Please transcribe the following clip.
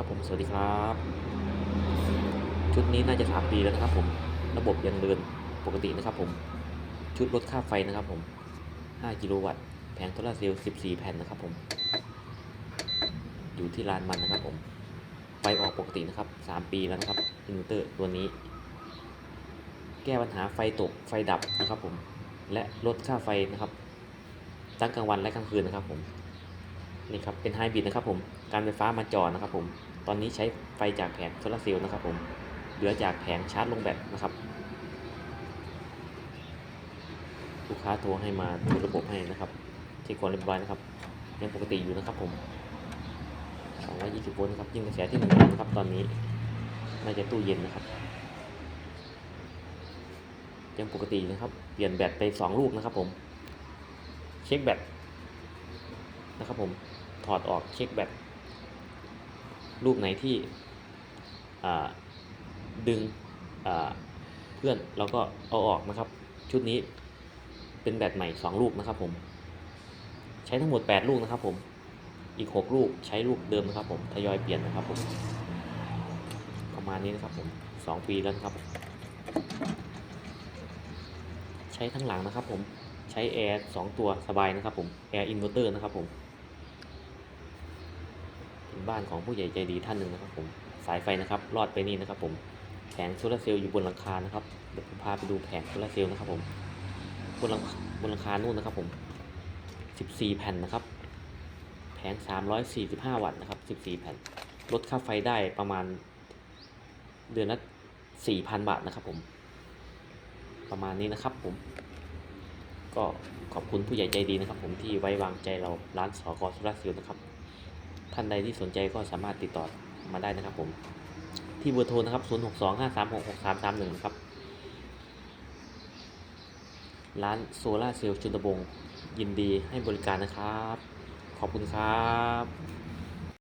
ครับผม สวัสดีครับ ชุดนี้น่าจะสามปีแล้วนะครับผม ระบบยังเดินปกตินะครับผม ชุดลดค่าไฟนะครับผม 5 กิโลวัตต์ แผงโซลาร์เซลล์ 14 แผ่นนะครับผม อยู่ที่ลานมันนะครับผม ไฟออกปกตินะครับ 3 ปีแล้วนะครับ อินเวอร์เตอร์ตัวนี้ แก้ปัญหาไฟตก ไฟดับนะครับผม และลดค่าไฟนะครับทั้งกลางวันและกลางคืนนะครับผมนี่ครับเป็นไฮบริดนะครับผม การไฟฟ้ามาจอดนะครับผม ตอนนี้ใช้ไฟจากแผงโซลาร์เซลล์นะครับผม เหลือจากแผงชาร์จลงแบตนะครับ ลูกค้าโทรให้มาดูระบบให้นะครับเช็คความเรียบร้อยนะครับ ยังปกติอยู่นะครับผม220โวลต์ครับยิงกระแสที่หนึ่งนะครับตอนนี้น่าจะตู้เย็นนะครับ ยังปกตินะครับ เปลี่ยนแบตไป 2 ลูกนะครับผม เช็คแบตนะครับผม ถอดออกเช็คแบต ลูกไหนที่ดึงเพื่อนเราก็เอาออกนะครับ ชุดนี้เป็นแบตใหม่ 2 ลูกนะครับผม ใช้ทั้งหมด 8 ลูกนะครับผมอีก 6 ลูกใช้ลูกเดิมนะครับผมทยอยเปลี่ยนนะครับผมประมาณนี้นะครับผม2ปีแล้วนะครับ ใช้ทั้งหลังนะครับผมใช้แอร์สองตัวสบายนะครับผมแอร์อินเวอร์เตอร์นะครับผม บ้านของผู้ใหญ่ใจดีท่านหนึ่งนะครับผมสายไฟนะครับรอดไปนี่นะครับผมแผงโซลาร์เซลล์อยู่บนหลังคานะครับเดี๋ยวผมพาไปดูแผงโซลาร์เซลล์นะครับผมบนหลังบนหลังคานู่นนะครับผม 14 แผ่นนะครับ แผง 345 วัตต์นะครับ 14 แผ่น ลดค่าไฟได้ประมาณ เดือนละ 4,000 บาทนะครับผม ประมาณนี้นะครับผม ก็ขอบคุณผู้ใหญ่ใจดีนะครับผมที่ไว้วางใจเราร้านสอกอสุราซิลนะครับ ท่านใดที่สนใจก็สามารถติดต่อมาได้นะครับผม ที่เบอร์โทรนะครับ 0 6 2 5 3 6 6 3 3 1 นะครับ ร้านโซล่าเซลล์ชุนตะบงยินดีให้บริการนะครับ ขอบคุณครับ